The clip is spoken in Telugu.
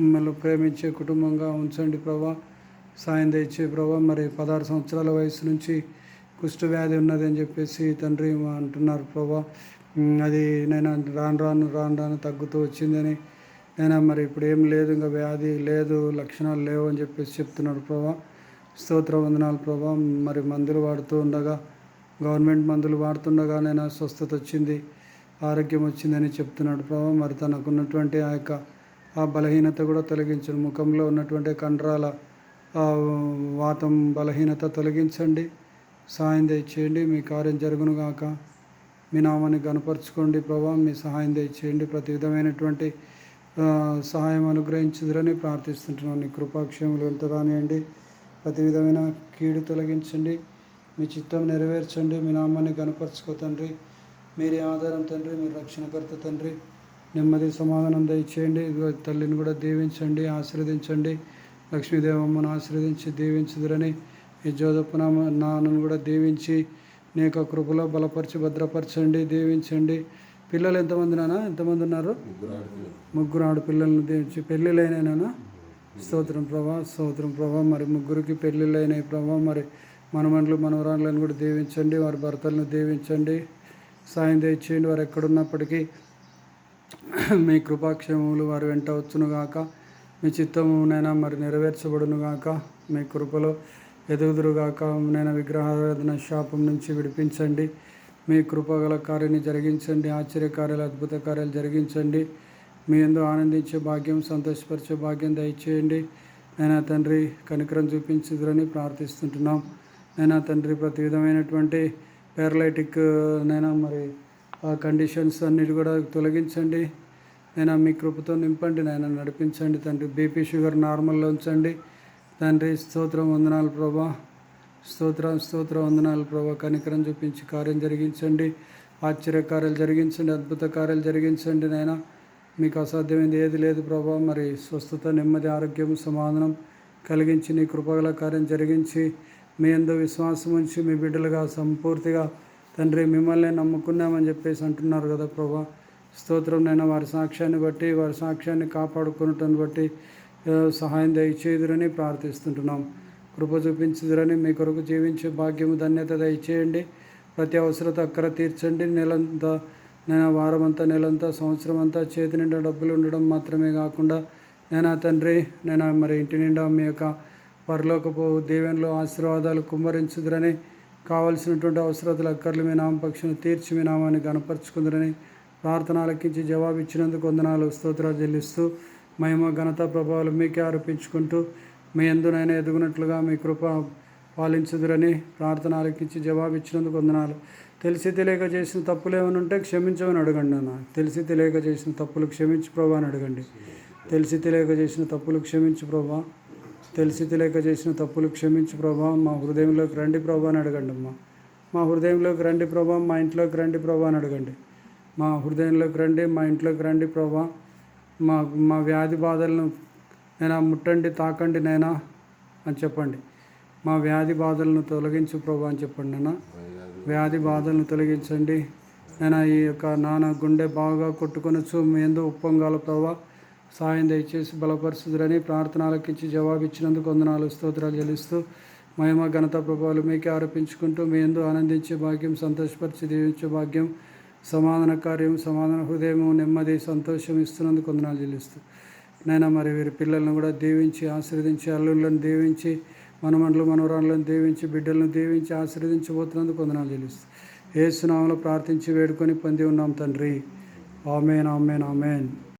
మిమ్మల్ని ప్రేమించే కుటుంబంగా ఉంచండి ప్రభా. సాయం తెచ్చే ప్రభా. మరి పదహారు సంవత్సరాల వయసు నుంచి కుష్ఠ వ్యాధి ఉన్నది అని చెప్పేసి తండ్రి అంటున్నారు ప్రభా. అది నేను రాను రాను రాను రాను తగ్గుతూ వచ్చిందని. నేను మరి ఇప్పుడు ఏం లేదు ఇంకా వ్యాధి లేదు లక్షణాలు లేవు అని చెప్పేసి చెప్తున్నాడు ప్రభా. స్తోత్ర వందనాలు ప్రభా. మరి మందులు వాడుతూ ఉండగా గవర్నమెంట్ మందులు వాడుతుండగా నేను స్వస్థత వచ్చింది ఆరోగ్యం వచ్చిందని చెప్తున్నాడు ప్రభా. మరి తనకున్నటువంటి ఆ యొక్క ఆ బలహీనత కూడా తొలగించండి. ముఖంలో ఉన్నటువంటి కండరాల వాతం బలహీనత తొలగించండి. సహాయం దయచేయండి. మీ కార్యం జరుగును గాక. మీ నామాన్ని గనపరచుకోండి ప్రభా. మీ సహాయం దయచేయండి. ప్రతి విధమైనటువంటి సహాయం అనుగ్రహించుదరని ప్రార్థిస్తుంటున్నాను నీ కృపాక్షేములు ఎంత రానియండి ప్రతి విధమైన కీడు తొలగించండి. మీ చిత్తం నెరవేర్చండి. మీ నామాన్ని గనపరచుకో తండ్రి. మీరే ఆధారం తండ్రి. మీరు రక్షణకర్త తండ్రి. నెమ్మది సమాధానం దయచేయండి. తల్లిని కూడా దీవించండి ఆశీర్వదించండి. లక్ష్మీదేవమ్మను ఆశీర్వదించి దీవించుదురని ఈ జోదప్పనామ నాన్నను కూడా దీవించి నీ యొక్క కృపలో బలపరిచి భద్రపరచండి దీవించండి. పిల్లలు ఎంతమంది నాన్న? ఎంతమంది ఉన్నారు? ముగ్గురు ఆడపిల్లలను దీవించి పెళ్ళిళ్ళైనా స్తోత్రం ప్రభా స్తోత్రం ప్రభా. మరి ముగ్గురికి పెళ్ళిళ్ళైనాయి ప్రభా. మరి మనమండలు మనవరాళ్ళని కూడా దీవించండి. వారి భర్తలను దీవించండి. సాయం తెచ్చేయండి వారు ఎక్కడున్నప్పటికీ మీ కృపాక్షేమములు వారు వెంట వచ్చునుగాక మీ చిత్తమునైనా మరి నెరవేర్చబడునుగాక మీ కృపలో ఎదుగుదురుగాక నేను విగ్రహారాధన శాపం నుంచి విడిపించండి. మీ కృపగల కార్యాన్ని జరిగించండి. ఆశ్చర్యకార్యాలు అద్భుత కార్యాలు జరిగించండి. మీ ఎందు ఆనందించే భాగ్యం సంతోషపరిచే భాగ్యం దయచేయండి. నేను తండ్రి కనికరం చూపించుదురని ప్రార్థిస్తుంటున్నాం. నేను తండ్రి ప్రతి విధమైనటువంటి పేరలైటిక్ నేను మరి ఆ కండిషన్స్ అన్నిటి కూడా తొలగించండి. నేను మీ కృపతో నింపండి నాయన నడిపించండి తండ్రి. బీపీ షుగర్ నార్మల్లో ఉంచండి. తండ్రి స్తోత్రం వందనాలు ప్రభా. స్తోత్రం స్తోత్ర వందనాలు ప్రభా. కనికరం చూపించి కార్యం జరిగించండి. ఆశ్చర్య కార్యాలు జరిగించండి అద్భుత కార్యాలు జరిగించండి నాయన. మీకు అసాధ్యమైంది ఏది లేదు ప్రభా. మరి స్వస్థత నెమ్మది ఆరోగ్యం సమాధానం కలిగించి నీ కృపగల కార్యం జరిగించి మీ ఎందు విశ్వాసం ఉంచి మీ బిడ్డలుగా సంపూర్తిగా తండ్రి మిమ్మల్ని నమ్ముకున్నామని చెప్పేసి అంటున్నారు కదా ప్రభా. స్తోత్రం నేను వారి సాక్ష్యాన్ని బట్టి వారి సాక్ష్యాన్ని కాపాడుకున్నటని బట్టి సహాయం దయచేదురని ప్రార్థిస్తుంటున్నాం. కృప చూపించుదురని మీ కొరకు జీవించే భాగ్యము ధన్యత దయచేయండి. ప్రతి అవసరత అక్కర తీర్చండి. నెలంతా నేను వారమంతా నెలంతా సంవత్సరం అంతా చేతి నిండా డబ్బులు ఉండడం మాత్రమే కాకుండా నేను తండ్రి నేను మరి ఇంటి నిండా మీ యొక్క పరలోకపు దీవెనలో ఆశీర్వాదాలు కుమ్మరించుదురని కావలసినటువంటి అవసరతలు అక్కర్లు మీ నామపక్షను తీర్చి మీ నామాన్ని గనపరుచుకుందరని ప్రార్థనలకించి జవాబు ఇచ్చినందుకు వందనాలు స్తోత్రాలు చెల్లిస్తూ మహిమ ఘనత ప్రభావాలు మీకే ఆరోపించుకుంటూ మీ ఎందునైనా ఎదుగునట్లుగా మీ కృప పాలించుదురని ప్రార్థన ఆలకించి జవాబు ఇచ్చినందుకు వందనాలు. తెలిసి తెలియక చేసిన తప్పులు ఏమైనా ఉంటే క్షమించమని అడగండి అన్న తెలిసి తెలియక చేసిన తప్పులు క్షమించి ప్రభా అని అడగండి. తెలిసి తెలియక చేసిన తప్పులు క్షమించి ప్రభా. తెలిసి తెలియక చేసిన తప్పులు క్షమించు ప్రభా మా హృదయంలోకి రండి ప్రభా అని అడగండి అమ్మా. మా హృదయంలోకి రండి ప్రభా మా ఇంట్లోకి రండి ప్రభా అని అడగండి. మా హృదయంలోకి రండి మా ఇంట్లోకి రండి ప్రభా. మా మా వ్యాధి బాధలను నేను ముట్టండి తాకండి నైనా అని చెప్పండి. మా వ్యాధి బాధలను తొలగించు ప్రభా అని చెప్పండి నాన్న. వ్యాధి బాధలను తొలగించండి. నేను ఈ యొక్క నాన్న గుండె బాగా కొట్టుకొనొచ్చు మీ ఎందు ఉప్పొంగాల ప్రభా. సాయం దయచేసి బలపరుచుదురని ప్రార్థనలకిచ్చి జవాబు ఇచ్చినందుకు వందనాలు స్తోత్రాలు చెల్లిస్తూ మహిమ ఘనత ప్రభావాలు మీకే ఆరోపించుకుంటూ మీ ఎందు ఆనందించే భాగ్యం సంతోషపరిచి దీవించే భాగ్యం సమాధాన కార్యం సమాధాన హృదయము నెమ్మది సంతోషం ఇస్తున్నందుకు వందనాలు చెల్లిస్తూ. నైనా మరి వీరి పిల్లలను కూడా దీవించి ఆశీర్వదించి అల్లుళ్ళను దీవించి మనమండలు మనవరాలను దీవించి బిడ్డలను దీవించి ఆశీర్వదించబోతున్నందుకు వందనాలు చెల్లిస్తూ. ఏసునామలో ప్రార్థించి వేడుకొని పొంది ఉన్నాం తండ్రి. Amen amen amen.